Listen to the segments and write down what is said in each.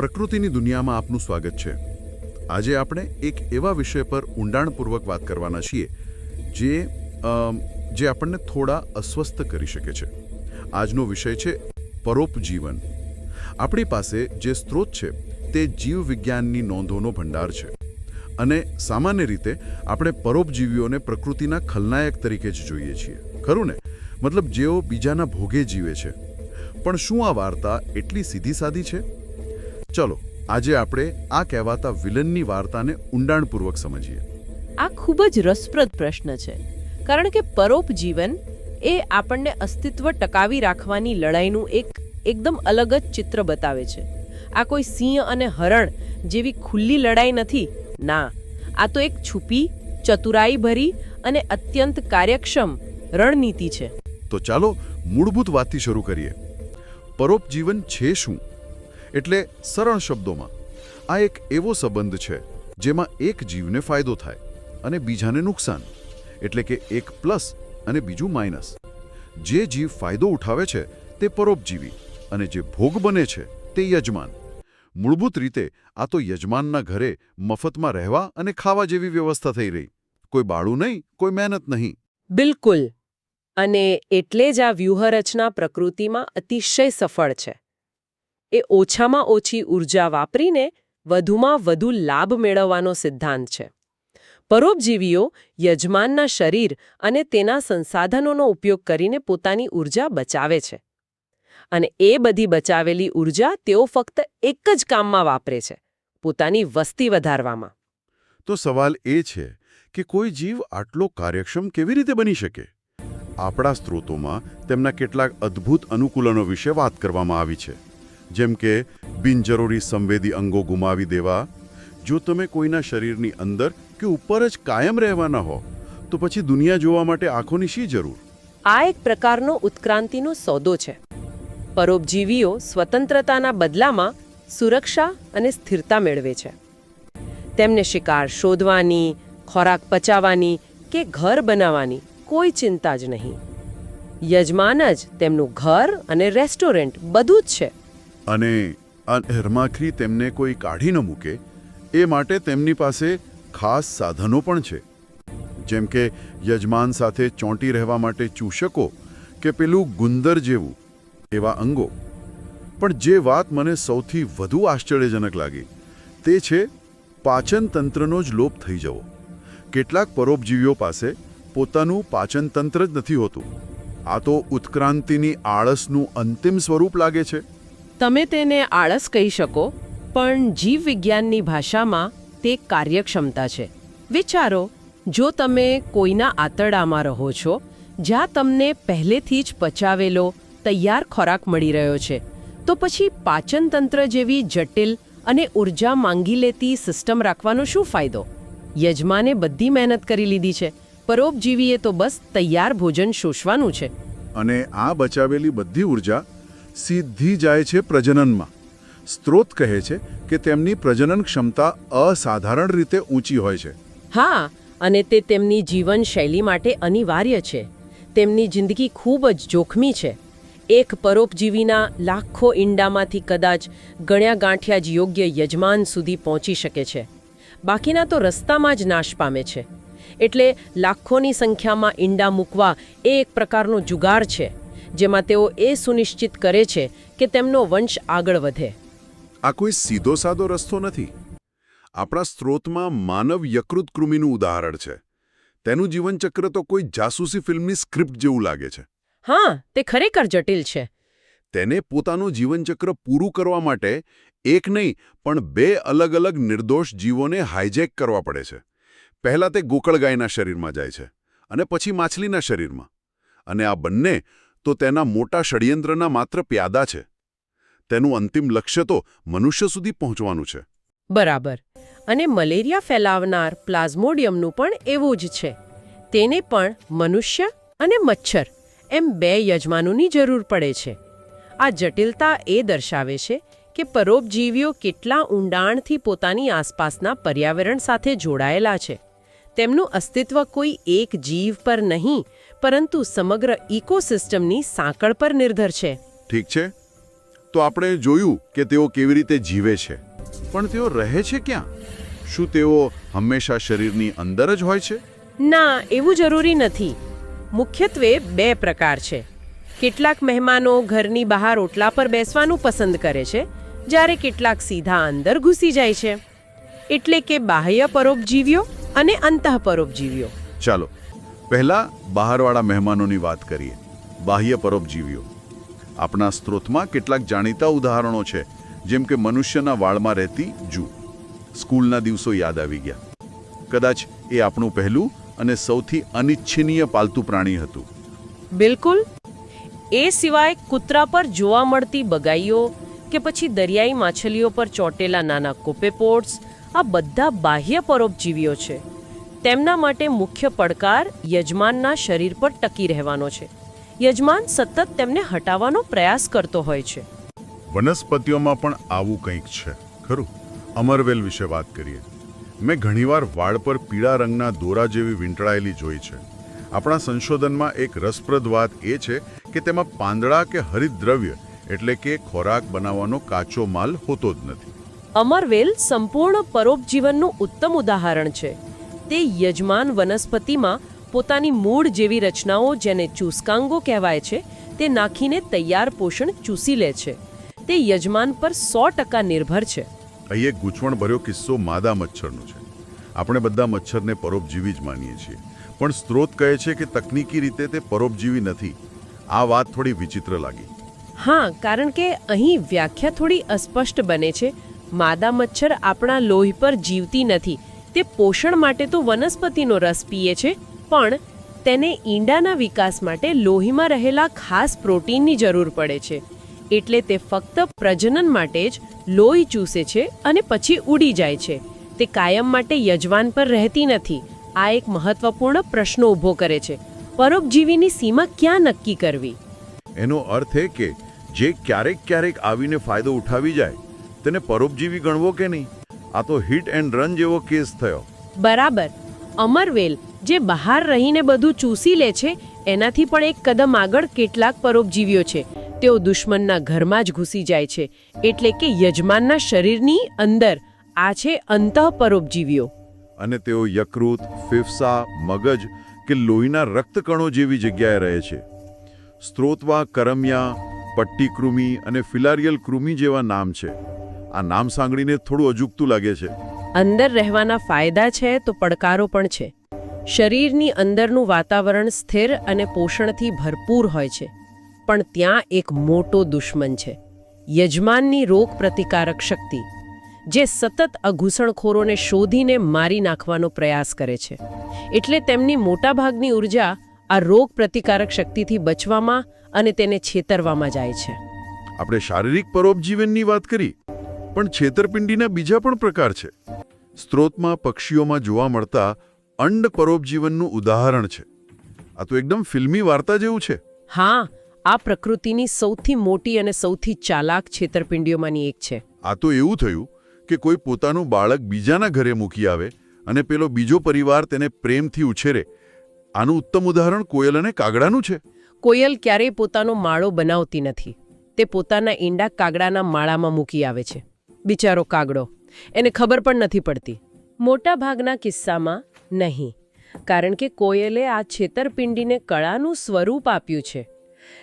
પ્રકૃતિની દુનિયામાં આપનું સ્વાગત છે. આજે આપણે એક એવા વિષય પર ઊંડાણપૂર્વક વાત કરવાના છીએ, જે જે આપણને થોડા અસ્વસ્થ કરી શકે છે. આજનો વિષય છે પરોપજીવન. આપણી પાસે જે સ્ત્રોત છે, તે જીવવિજ્ઞાનની નોંધોનો ભંડાર છે. અને સામાન્ય રીતે આપણે પરોપજીવીઓને પ્રકૃતિના ખલનાયક તરીકે જ જોઈએ છીએ. ખરું ને? મતલબ જેઓ બીજાના ભોગે જીવે છે. પણ શું આ વાર્તા એટલી સીધી સાદી છે? ચલો આજે આપણે આ કહેવાતા વિલનની વાર્તાને ઊંડાણપૂર્વક સમજીએ. આ ખૂબ જ રસપ્રદ પ્રશ્ન છે કારણ કે પરોપજીવન એ આપણને અસ્તિત્વ ટકાવી રાખવાની લડાઈનું એક એકદમ અલગ જ ચિત્ર બતાવે છે. આ કોઈ સિંહ અને હરણ જેવી ખુલ્લી લડાઈ નથી ના આ તો એક છુપી ચતુરાઈભરી અને અત્યંત કાર્યક્ષમ રણનીતિ છે. તો ચાલો મૂળભૂત વાતથી શરૂ કરીએ. પરોપજીવન છે શું? એટલે સરળ શબ્દોમાં, આ એક એવો સંબંધ છે જેમાં એક જીવને ફાયદો થાય અને બીજાને નુકસાન, એટલે કે એક પ્લસ અને બીજું માઇનસ. જે જીવ ફાયદો ઉઠાવે છે તે પરોપજીવી અને જે ભોગ બને છે તે યજમાન. મૂળભૂત રીતે આ તો યજમાનના ઘરે મફતમાં રહેવા અને ખાવા જેવી વ્યવસ્થા થઈ રહી. કોઈ બાળું નહીં, કોઈ મહેનત નહીં. બિલકુલ. અને એટલે જ આ વ્યૂહરચના પ્રકૃતિમાં અતિશય સફળ છે. એ ઓછામાં ઓછી ઊર્જા વાપરીને વધુમાં વધુ લાભ મેળવવાનો સિદ્ધાંત છે. પરોપજીવીઓ યજમાનના શરીર અને તેના સંસાધનોનો ઉપયોગ કરીને પોતાની ઊર્જા બચાવે છે. અને એ બધી બચાવેલી ઊર્જા તેઓ ફક્ત એક જ કામમાં વાપરે છે, પોતાની વસ્તી વધારવામાં. તો સવાલ એ છે કે કોઈ જીવ આટલો કાર્યક્ષમ કેવી રીતે બની શકે? આપણા સ્ત્રોતોમાં તેમના કેટલાક અદ્ભુત અનુકૂલનો વિશે વાત કરવામાં આવી છે. જેમ કે બિનજરૂરી સંવેદી અંગો ગુમાવી દેવા, જો તમે કોઈના શરીરની અંદર કે ઉપર જ કાયમ રહેવાના હો, તો પછી દુનિયા જોવા માટે આંખોની શી જરૂર? આ એક પ્રકારનો ઉત્ક્રાંતિનો સોદો છે. પરોપજીવીઓ સ્વતંત્રતાના બદલામાં સુરક્ષા અને સ્થિરતા મેળવે છે. તેમને શિકાર શોધવાની, ખોરાક પચાવવાની કે ઘર બનાવવાની કોઈ ચિંતા જ નહીં. યજમાન જ તેમનું ઘર અને રેસ્ટોરન્ટ બધું જ છે. અને આ હેરમાખરી તેમને કોઈ કાઢી ન મૂકે, એ માટે તેમની પાસે ખાસ સાધનો પણ છે. જેમ કે યજમાન સાથે ચોંટી રહેવા માટે ચૂષકો કે પેલું ગુંદર જેવું, એવા અંગો. પણ જે વાત મને સૌથી વધુ આશ્ચર્યજનક લાગી, તે છે પાચન તંત્રનો જ લોપ થઈ જવો. કેટલાક પરોપજીવીઓ પાસે પોતાનું પાચન તંત્ર જ નથી હોતું. આ તો ઉત્ક્રાંતિની આળસનું અંતિમ સ્વરૂપ લાગે છે. તમે તેને આળસ કહી શકો, પણ જીવવિજ્ઞાનની ભાષામાં તે કાર્યક્ષમતા છે. વિચારો, જો તમે કોઈના આંતરડામાં રહો છો, જ્યાં તમને પહેલેથી જ પચાવેલો તૈયાર ખોરાક મળી રહ્યો છે, તો પછી પાચનતંત્ર જેવી જટિલ અને ઊર્જા માંગી લેતી સિસ્ટમ રાખવાનો શું ફાયદો? યજમાને બધી મહેનત કરી લીધી છે, પરોપજીવીએ તો બસ તૈયાર ભોજન શોષવાનું છે. અને આ બચાવેલી બધી ઊર્જા સીધી જાય છે પ્રજનનમાં. સ્ત્રોત કહે છે કે તેમની પ્રજનન ક્ષમતા અસાધારણ રીતે ઊંચી હોય છે. હા, અને તે તેમની જીવનશૈલી માટે અનિવાર્ય છે. તેમની જિંદગી ખૂબ જ જોખમી છે. એક પરોપજીવીના લાખો ઈંડામાંથી કદાચ ગણ્યા ગાંઠિયા જ યોગ્ય યજમાન સુધી પહોંચી શકે છે. બાકીના તો રસ્તામાં જ નાશ પામે છે. એટલે લાખોની સંખ્યામાં ઈંડા મૂકવા એ એક પ્રકારનો જુગાર છે. જેમાં તેઓ એ સુનિશ્ચિત કરે છે કે તેમનો વંશ આગળ વધે. આ કોઈ સીધો સાદો રસ્તો નથી. આપણા સ્ત્રોતમાં માનવ યકૃત કૃમિનું ઉદાહરણ છે. તેનું જીવનચક્ર તો કોઈ જાસૂસી ફિલ્મની સ્ક્રિપ્ટ જેવું લાગે છે. હા તે ખરેખર જટિલ છે. તેને પોતાનું જીવનચક્ર પૂરું કરવા માટે એક નહીં પણ બે અલગ અલગ નિર્દોષ જીવોને હાઇજેક કરવા પડે છે. પહેલાં તે ગોકળગાયના શરીરમાં જાય છે અને પછી માછલીના શરીરમાં. અને આ બંને તો તેના મોટા ષડયંત્રના માત્ર પ્યાદા છે. તેનું અંતિમ લક્ષ્ય તો મનુષ્ય સુધી પહોંચવાનું છે. બરાબર. અને મલેરિયા ફેલાવનાર પ્લાઝ્મોડિયમનું પણ એવું જ છે. તેને પણ મનુષ્ય અને મચ્છર એમ બે યજમાનોની જરૂર પડે છે. આ જટિલતા એ દર્શાવે છે કે પરોપજીવીઓ કેટલા ઊંડાણથી પોતાની આસપાસના પર્યાવરણ સાથે જોડાયેલા છે. તેમનું અસ્તિત્વ કોઈ એક જીવ પર નહીં પરંતુ સમગ્ર ઇકોસિસ્ટમની સાંકળ પર નિર્ભર છે. ઠીક છે? તો આપણે જોયું કે તેઓ કેવી રીતે જીવે છે. પણ તેઓ રહે છે ક્યાં? શું તેઓ હંમેશા શરીરની અંદર જ હોય છે? ના એવું જરૂરી નથી. મુખ્યત્વે બે પ્રકાર છે. કેટલાક મહેમાનો ઘરની બહાર ઓટલા પર બેસવાનું પસંદ કરે છે જ્યારે કેટલાક સીધા અંદર ઘૂસી જાય છે. એટલે કે બાહ્ય પરોપજીવીઓ અને અંતઃ પરોપજીવીઓ ચાલો પહેલા બહારવાળા મહેમાનોની વાત કરીએ. બાહ્ય પરોપજીવીઓ. આપણા સ્ત્રોતમાં કેટલાક જાણીતા ઉદાહરણો છે, જેમ કે મનુષ્યના વાળમાં રહેતી જૂ. સ્કૂલના દિવસો યાદ આવી ગયા. કદાચ એ આપણું પહેલું અને સૌથી અનિચ્છનીય પાલતુ પ્રાણી હતું. બિલકુલ. એ સિવાય કૂતરા પર જોવા મળતી બગાઈઓ કે પછી દરિયાઈ માછલીઓ પર ચોટેલા નાના કોપેપોટ્સ આ બધા બાહ્ય પરોપજીવીઓ છે. તેમના માટે મુખ્ય પડકાર યજમાનના શરીર પર ટકી રહેવાનો છે. યજમાન સતત તેમને હટાવવાનો પ્રયાસ કરતો હોય છે. વનસ્પતિઓમાં પણ આવું કંઈક છે ખરું? અમરવેલ વિશે વાત કરીએ. મેં ઘણીવાર વાળ પર પીળા રંગના દોરા જેવી વીંટળાયેલી જોઈ છે. આપણા સંશોધનમાં એક રસપ્રદ વાત એ છે કે તેમાં પાંદડા કે હરિદ્રવ્ય એટલે કે ખોરાક બનાવવાનો કાચો માલ હોતો જ નથી. અમરવેલ સંપૂર્ણ પરોપજીવનનું ઉત્તમ ઉદાહરણ છે. તે યજમાન વનસ્પતિમાં પોતાની મૂળ જેવી રચનાઓ જેને ચૂસકાંગો કહેવાય છે તે નાખીને તૈયાર પોષણ ચૂસી લે છે. તે યજમાન પર સો ટકા નિર્ભર છે. અહીં એક ગૂંચવણભર્યો કિસ્સો માદા મચ્છરનો છે. આપણે બધા મચ્છરને પરોપજીવી જ માનીએ છીએ. પણ સ્ત્રોત કહે છે કે તકનીકી રીતે તે પરોપજીવી નથી. આ વાત થોડી વિચિત્ર લાગી. હા કારણ કે અહીં વ્યાખ્યા થોડી અસ્પષ્ટ બને છે. માદા મચ્છર આપણા લોહી પર જીવતી નથી. તે પોષણ માટે તો વનસ્પતિનો રસ પીએ છે, પણ તેને ઈંડાના વિકાસ માટે લોહીમાં રહેલા ખાસ પ્રોટીનની જરૂર પડે છે. એટલે તે ફક્ત પ્રજનન માટે જ લોહી ચૂસે છે અને પછી ઉડી જાય છે. તે કાયમ માટે યજમાન પર રહેતી નથી. આ એક મહત્વપૂર્ણ પ્રશ્ન ઊભો કરે છે. પરોપજીવીની સીમા ક્યાં નક્કી કરવી? એનો અર્થ એ કે જે ક્યારેક ક્યારેક આવીને ફાયદો ઉઠાવી જાય, તેને પરોપજીવી ગણવો કે નહીં? આ તો હિટ એન્ડ રન જેવો કેસ થયો. બરાબર. અમરવેલ જે બહાર રહીને બધું ચૂસી લે છે એનાથી પણ એક કદમ આગળ કેટલાક પરોપજીવીઓ છે. તેઓ દુશ્મનના ઘરમાં જ ઘૂસી જાય છે. એટલે કે યજમાનના શરીરની અંદર આ છે અંતઃ પરોપજીવીઓ અને તેઓ યકૃત ફેફસા મગજ કે લોહીના રક્તકણો જેવી જગ્યાએ રહે છે. સ્ત્રોતવા કરમિયા પટ્ટીકૃમિ અને ફિલારિયલ કૃમિ જેવા નામ છે. આ નામ સાંગળીને થોડું અજુગતું લાગે છે. અંદર રહેવાના ફાયદા છે તો પડકારો પણ છે. શરીરની અંદરનું વાતાવરણ સ્થિર અને પોષણથી ભરપૂર હોય છે. પણ ત્યાં એક મોટો દુશ્મન છે. યજમાનની રોગ પ્રતિકારક શક્તિ જે સતત આ શોધીને મારી નાખવાનો પ્રયાસ કરે છે. એટલે તેમની મોટાભાગની ઊર્જા આ રોગ પ્રતિકારક શક્તિથી બચવામાં અને તેને છેતરવામાં જાય છે. આપણે શારીરિક પરોપજીવનની વાત કરી. પણ છેતરપિંડીના બીજા પણ પ્રકાર છે. સ્ત્રોતમાં પક્ષીઓમાં જોવા મળતા અંડ પરોપજીવનનું ઉદાહરણ છે. આ તો એકદમ ફિલ્મી વાર્તા જેવું છે. હા આ પ્રકૃતિની સૌથી મોટી અને સૌથી ચાલાક છેતરપિંડીઓમાંની એક છે. આ તો એવું થયું કે કોઈ પોતાનું બાળક બીજાના ઘરે મૂકી આવે અને પેલો બીજો પરિવાર તેને પ્રેમથી ઉછેરે. આનું ઉત્તમ ઉદાહરણ કોયલ અને કાગડાનું છે. કોયલ ક્યારેય પોતાનો માળો બનાવતી નથી. તે પોતાના ઈંડા કાગડાના માળામાં મૂકી આવે છે. બિચારો કાગડો. એને ખબર પણ નથી પડતી. મોટા ભાગના કિસ્સામાં નહીં કારણ કે કોયલે આ છેતરપિંડીને કળાનું સ્વરૂપ આપ્યું છે.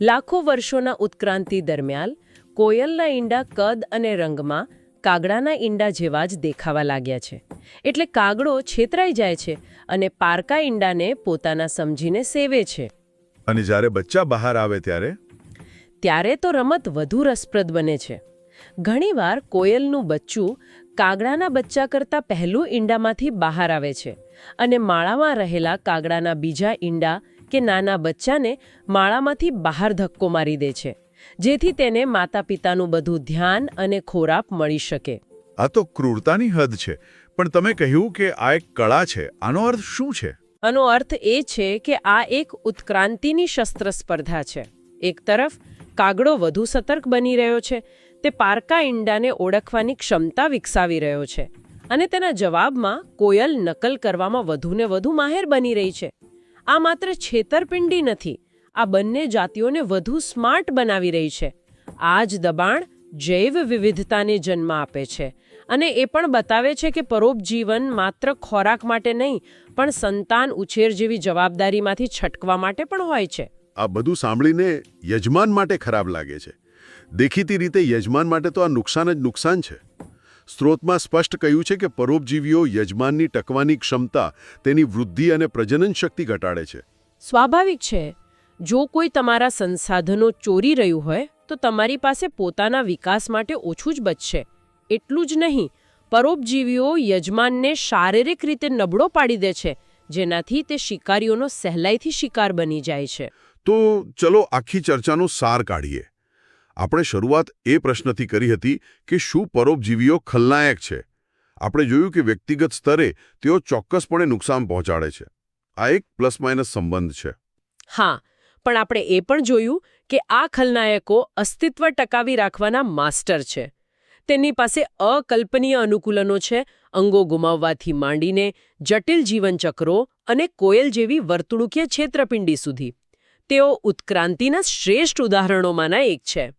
લાખો વર્ષોના ઉત્ક્રાંતિ દરમિયાન કોયલના ઈંડા કદ અને રંગમાં કાગડાના ઈંડા જેવા જ દેખાવા લાગ્યા છે. એટલે કાગડો છેતરાઈ જાય છે અને પારકા ઈંડાને પોતાના સમજીને સેવે છે. અને જ્યારે બચ્ચા બહાર આવે ત્યારે? ત્યારે તો રમત વધુ રસપ્રદ બને છે. ઘણીવાર કોયલનું બચ્ચું કાગડાના બચ્ચા કરતાં પહેલું ઈંડામાંથી બહાર આવે છે અને માળામાં રહેલા કાગડાના બીજા ઈંડા કે નાના બચ્ચાને માળામાંથી બહાર ધક્કો મારી દે છે જેથી તેને માતા પિતાનું બધું ધ્યાન અને ખોરાક મળી શકે. આ તો ક્રૂરતાની હદ છે પણ તમે કહ્યું કે આ એક કળા છે આનો અર્થ શું છે? આનો અર્થ એ છે કે આ એક ઉત્ક્રાંતિની શસ્ત્ર સ્પર્ધા છે. એક તરફ કાગડો વધુ સતર્ક બની રહ્યો છે તે પારકા ઈંડાને ઓળખવાની ક્ષમતા વિકસાવી રહ્યો છે અને તેના જવાબમાં કોયલ નકલ કરવામાં વધુને વધુ માહેર બની રહી છે. આ માત્ર છેતરપિંડી નથી, આ બંને જાતિઓને વધુ સ્માર્ટ બનાવી રહી છે. આ જ દબાણ જૈવ વિવિધતાને જન્મ આપે છે અને એ પણ બતાવે છે કે પરોપજીવન માત્ર ખોરાક માટે નહીં, પણ સંતાન ઉછેર જેવી જવાબદારીમાંથી છટકવા માટે પણ હોય છે. આ બધું સાંભળીને યજમાન માટે ખરાબ લાગે છે. દેખીતી રીતે યજમાન માટે તો આ નુકસાન જ નુકસાન છે. સ્ત્રોતમાં સ્પષ્ટ કહ્યું છે કે પરોપજીવીઓ યજમાનની ટકવાની ક્ષમતા તેની વૃદ્ધિ અને પ્રજનન શક્તિ ઘટાડે છે. સ્વાભાવિક છે. જો કોઈ તમારા સંસાધનો ચોરી રહ્યું હોય તો તમારી પાસે પોતાના વિકાસ માટે ઓછું જ બચશે. એટલું જ નહીં પરોપજીવીઓ યજમાનને શારીરિક રીતે નબળો પાડી દે છે જેનાથી તે શિકારીઓનો સહેલાઈથી શિકાર બની જાય છે. તો ચલો આખી ચર્ચાનો સાર કાઢીએ. આપણે શરૂઆત એ પ્રશ્નથી કરી હતી કે શું પરોપજીવીઓ ખલનાયક છે? આપણે જોયું કે વ્યક્તિગત સ્તરે તેઓ ચોક્કસપણે નુકસાન પહોંચાડે છે. આ એક પ્લસ માઇનસ સંબંધ છે. હા, પણ આપણે એ પણ જોયું કે આ ખલનાયકો અસ્તિત્વ ટકાવી રાખવાના માસ્ટર છે. તેની પાસે અકલ્પનીય અનુકૂલનો છે, અંગો ગુમાવવાથી માંડીને જટિલ જીવનચક્રો અને કોયલ જેવી વર્તણૂકીય છેતરપિંડી સુધી. તેઓ ઉત્ક્રાંતિના શ્રેષ્ઠ ઉદાહરણોમાંના એક છે.